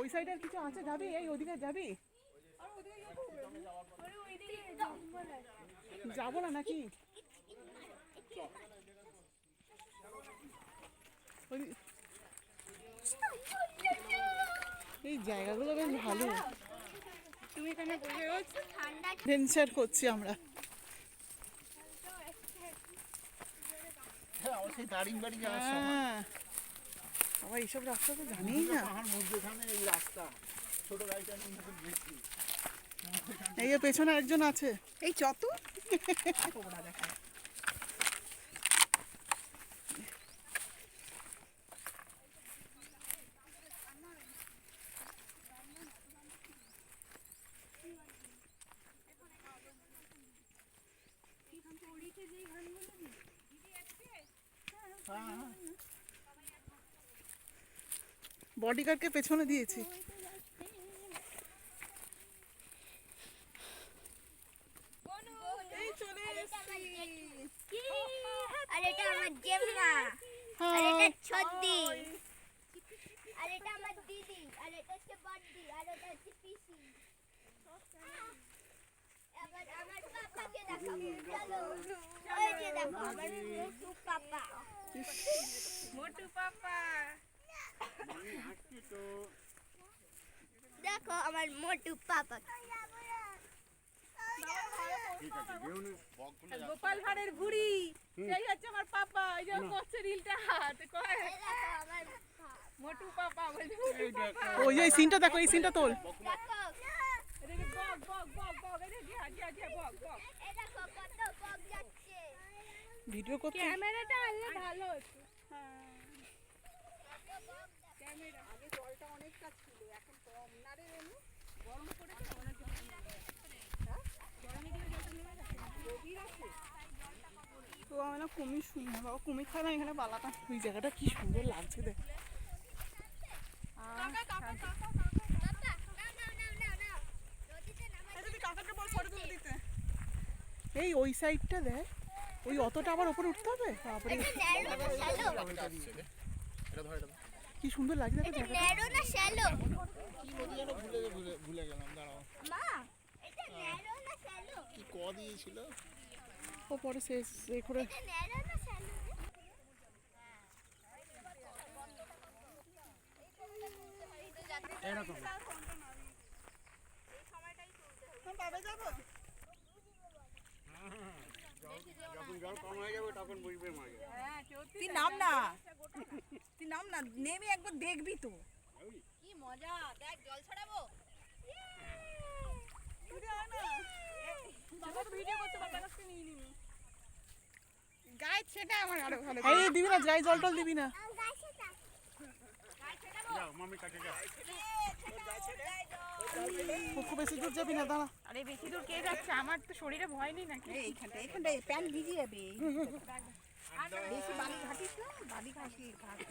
ওই সাইডে আর কিছু আছে? যাবি? এই ওদিকে যাবি? যাব না নাকি? এই জায়গাগুলো বেশ ভালো। তুমি এখানে বসে রয়েছো ভেঞ্চার করছি আমরা। হ্যাঁ হ্যাঁ। আবার এইসব রাস্তা তো জানিই না। এই রাস্তা। ছোট গাড়িটা এই পেছনে একজন আছে। এই চত বডিগার্ডকে পেছনে দিয়েছি। আর এটা আমার জেম্মা আর হ্যাঁ। এটা ছদ্দি। আর এটা আমার দিদি। আর এটা হচ্ছে বড়দি। আর এটা হচ্ছে পিসি এবার আমার পাপাকে দেখাবো চলো ওই যে দেখো আমার মোটু পাপা দেখো আমার মোটু পাপা। গোপাল ভাঁড়ের বুড়ি সেই হচ্ছে আমার পাপা এই যে করছে রিলটা হাতে কয়? মোটু পাপা বলে ওই যে এই সিনটা দেখো এই সিনটা তোল। দেখো বক বক বক বক এই যে জিয়া জিয়া বক বক। এই দেখো ভিডিও করতে? ক্যামেরাটা আনলে ভালো হতো। আগে জলটা অনেকটা ছিল এখন কম না রে রেনু গরম পড়েছে না অনেক তো আমি না কুমির শুনি না বাবা কুমির খায় না এখানে ওই জায়গাটা কি সুন্দর লাগছে দেখ। এই ওই সাইডটা দেখ। ওই অতটা আবার ওপরে উঠতে হবে? বাপরে। এটা ন্যারো না শ্যালো এটা ধরে এটা কি সুন্দর লাগছে দেখো এটা ন্যারো না শ্যালো কি নদী যেন ভুলে ভুলে ভুলে গেলাম দাঁড়াও মা এটা ন্যারো না শ্যালো কি ক দিয়েছিল ও পরে শেষ এ করে। এটা ন্যারো না শ্যালো এরকম। যাবে? তুই নাম না। তুই নাম না নেমে একবার দেখবি তো। কি মজা দেখ জল ছড়াবো। দিবি না যাই জল টল দিবি না। যাও মামি কাছে খুব বেশি দূর যাবি না দাঁড়া। আরে বেশি দূর কে যাচ্ছে? আমার তো শরীরে ভয় নেই নাকি? এইখানটা এইখানটা প্যান্ট ভিজে যাবে বেশি বালি ঘাটিস না? বালি ঘাটি ঘাটি